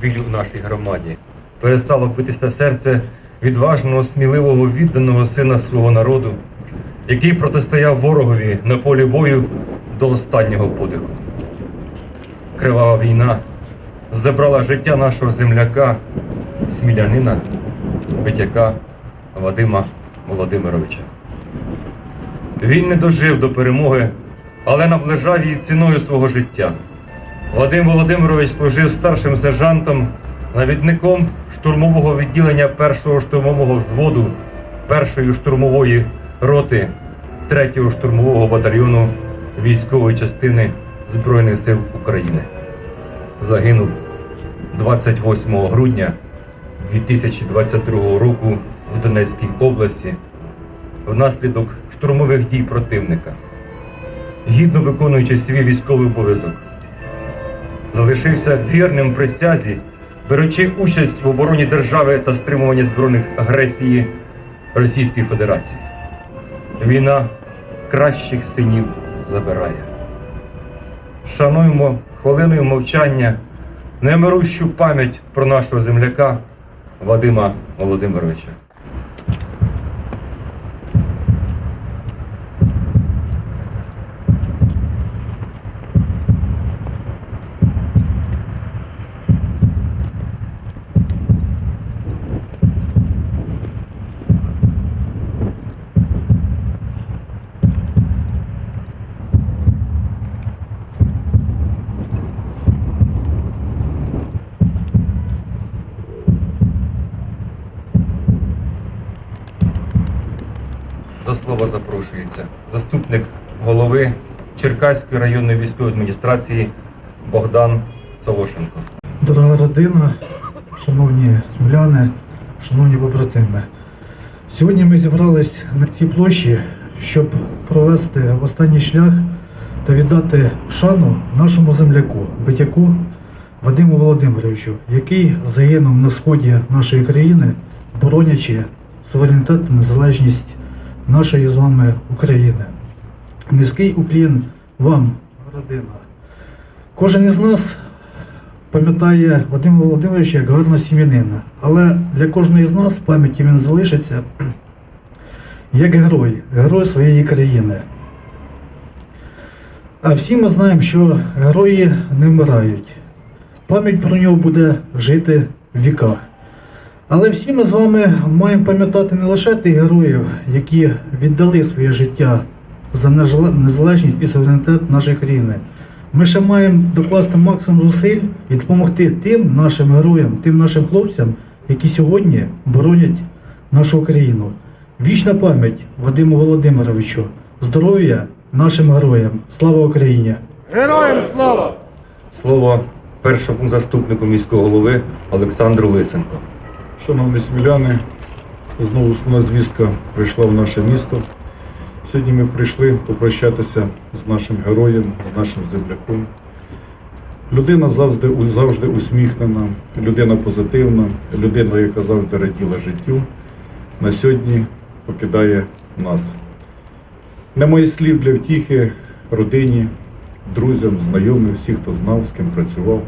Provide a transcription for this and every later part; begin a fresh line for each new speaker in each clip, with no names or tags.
біль у нашій громаді. Перестало битися серце відважного, сміливого, відданого сина свого народу, який протистояв ворогові на полі бою до останнього подиху. Кривава війна забрала життя нашого земляка, смілянина, битяка Вадима Володимировича. Він не дожив до перемоги, але наближав її ціною свого життя. Вадим Володимирович служив старшим сержантом, навідником штурмового відділення першого штурмового взводу першої штурмової роти третього штурмового батальйону військової частини Збройних сил України. Загинув 28 грудня 2022 року в Донецькій області внаслідок штурмових дій противника, гідно виконуючи свій військовий обов'язок, залишився вірним присязі, беручи участь в обороні держави та стримуванні збройних агресії Російської Федерації. Війна кращих синів забирає. Шануємо хвилиною мовчання немирущу пам'ять про нашого земляка Вадима Володимировича. До слова запрошується заступник голови Черкаської районної військової адміністрації Богдан Солошенко.
Дорога родина, шановні сміляни, шановні побратими. Сьогодні ми зібрались на цій площі, щоб провести в останній шлях та віддати шану нашому земляку, битяку Вадиму Володимировичу, який загинув на сході нашої країни, боронячи суверенітет та незалежність нашої з вами України. Низький уклін вам, родина. Кожен із нас пам'ятає Вадима Володимировича як гарного сім'янина. Але для кожного з нас в пам'яті він залишиться як герой, герой своєї країни. А всі ми знаємо, що герої не вмирають. Пам'ять про нього буде жити в віках. Але всі ми з вами маємо пам'ятати не лише тих героїв, які віддали своє життя за незалежність і суверенітет нашої країни. Ми ще маємо докласти максимум зусиль і допомогти тим нашим героям, тим нашим хлопцям, які сьогодні боронять нашу країну. Вічна пам'ять Вадиму Володимировичу, здоров'я нашим героям. Слава Україні!
Героям слава!
Слово першому заступнику міського голови Олександру Лисенко.
Шановні сміляни, знову сумна звістка прийшла в наше місто. Сьогодні ми прийшли попрощатися з нашим героєм, з нашим земляком. Людина завжди, завжди усміхнена, людина позитивна, людина, яка завжди раділа життю, на сьогодні покидає нас. Немає слів для втіхи родині, друзям, знайомим, всіх, хто знав, з ким працював.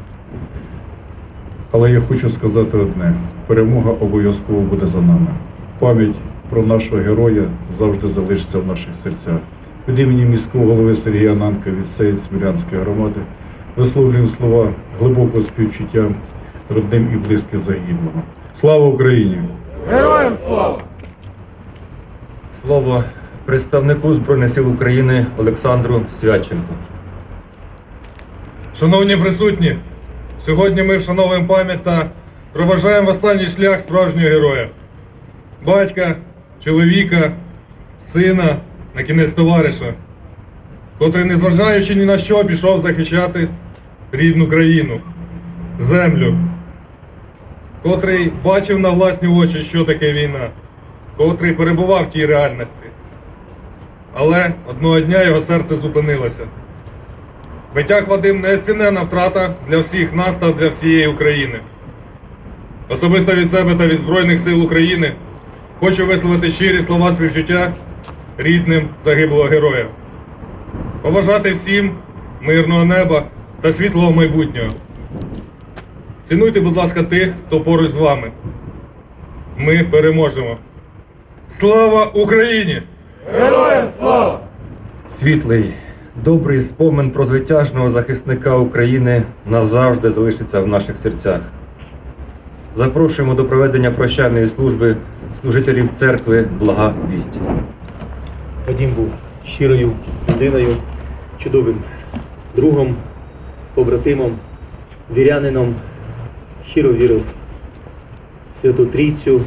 Але я хочу сказати одне: перемога обов'язково буде за нами. Пам'ять про нашого героя завжди залишиться в наших серцях. Від імені міського голови Сергія Нанка від всієї Смілянської громади висловлюємо слова глибокого співчуття родним і близьким загиблого. Слава Україні!
Героям слава!
Слово представнику Збройних сил України Олександру Свяченку.
Шановні присутні, сьогодні ми вшановуємо пам'ять та проважаємо останній шлях справжнього героя. Батька, чоловіка, сина, на кінець товариша, котрий, незважаючи ні на що, пішов захищати рідну країну, землю, котрий бачив на власні очі, що таке війна, котрий перебував в тій реальності. Але одного дня його серце зупинилося. Витяг Вадим неоцінена втрата для всіх нас та для всієї України. Особисто від себе та від Збройних сил України хочу висловити щирі слова співчуття рідним загиблого героя. Побажати всім мирного неба та світлого майбутнього. Цінуйте, будь ласка, тих, хто поруч з вами. Ми переможемо. Слава Україні! Героям слава!
Світлий, добрий спомин про звитяжного захисника України назавжди залишиться в наших серцях. Запрошуємо до проведення прощальної служби служителів церкви Блага Вість.
Вадім був щирою людиною, чудовим другом, побратимом, вірянином, щиро вірив в Святу Трійцю,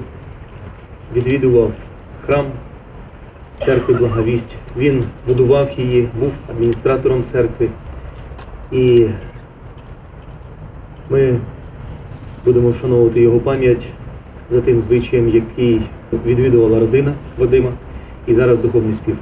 відвідував храм церкви Благовість. Він будував її, був адміністратором церкви. І ми будемо вшановувати його пам'ять за тим звичаєм, який відвідувала родина Вадима. І зараз духовний спів.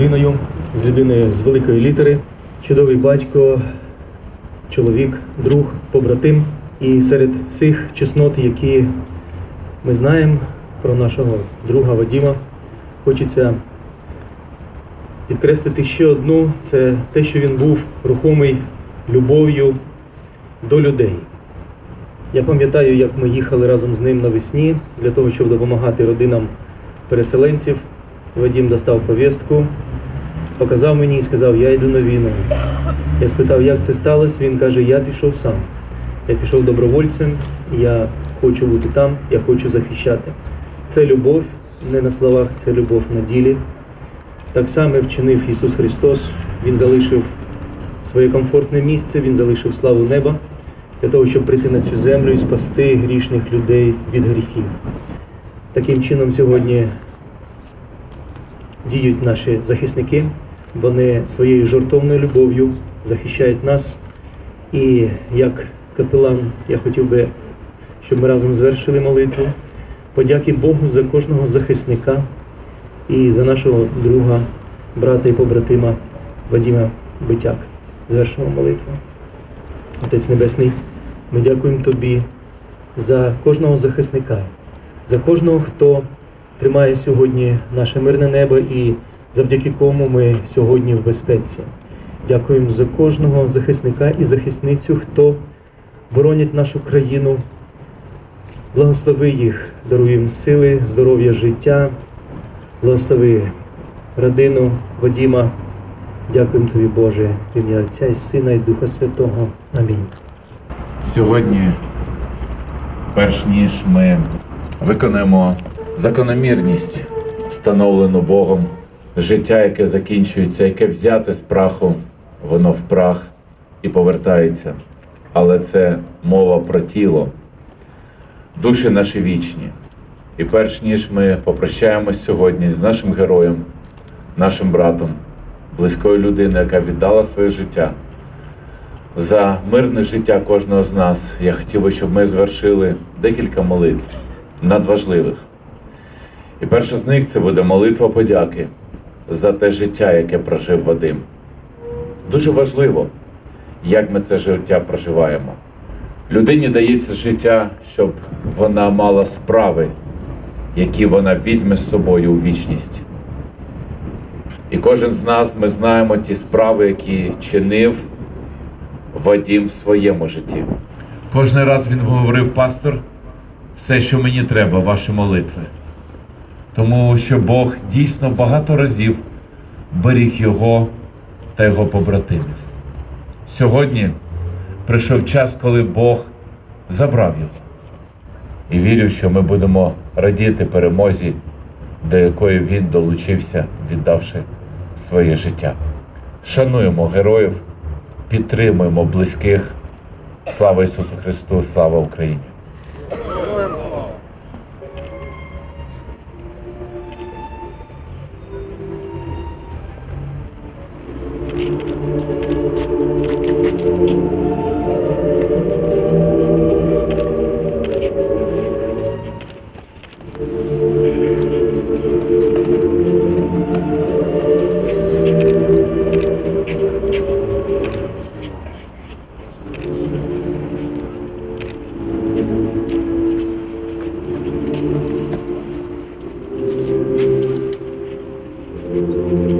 Людиною, з людиною з великої літери, чудовий батько, чоловік, друг, побратим. І серед всіх чеснот, які ми знаємо про нашого друга Вадіма, хочеться підкреслити ще одну: це те, що він був рухомий любов'ю до людей. Я пам'ятаю, як ми їхали разом з ним навесні для того, щоб допомагати родинам переселенців. Вадім достав повістку, показав мені і сказав, я йду на війну. Я спитав, як це сталося. Він каже, я пішов сам. Я пішов добровольцем, я хочу бути там, я хочу захищати. Це любов, не на словах, це любов на ділі. Так само вчинив Ісус Христос. Він залишив своє комфортне місце, Він залишив славу неба для того, щоб прийти на цю землю і спасти грішних людей від гріхів. Таким чином сьогодні діють наші захисники. Вони своєю жертовною любов'ю захищають нас. І як капелан я хотів би, щоб ми разом звершили молитву. Подяки Богу за кожного захисника і за нашого друга, брата і побратима Вадима Битяк. Звершимо молитву. Отець Небесний, ми дякуємо Тобі за кожного захисника, за кожного, хто тримає сьогодні наше мирне небо і завдяки кому ми сьогодні в безпеці. Дякуємо за кожного захисника і захисницю, хто боронять нашу країну. Благослови їх, даруй їм сили, здоров'я, життя, благослови родину Вадіма. Дякуємо тобі, Боже, в ім'я Отця і Сина і Духа Святого. Амінь.
Сьогодні, перш ніж ми виконаємо закономірність, встановлену Богом, життя, яке закінчується, яке взяте з праху, воно в прах і повертається. Але це мова про тіло, душі наші вічні. І перш ніж ми попрощаємось сьогодні з нашим героєм, нашим братом, близькою людиною, яка віддала своє життя за мирне життя кожного з нас. Я хотів би, щоб ми звершили декілька молитв надважливих. І перша з них це буде молитва подяки за те життя, яке прожив Вадим. Дуже важливо, як ми це життя проживаємо. Людині дається життя, щоб вона мала справи, які вона візьме з собою у вічність. І кожен з нас ми знаємо ті справи, які чинив Вадім в своєму житті. Кожен раз він говорив, пастор, все, що мені треба, ваші молитви. Тому що Бог дійсно багато разів беріг його та його побратимів. Сьогодні прийшов час, коли Бог забрав його. І вірю, що ми будемо радіти перемозі, до якої він долучився, віддавши своє життя. Шануємо героїв, підтримуємо близьких. Слава Ісусу Христу, слава Україні! Thank you.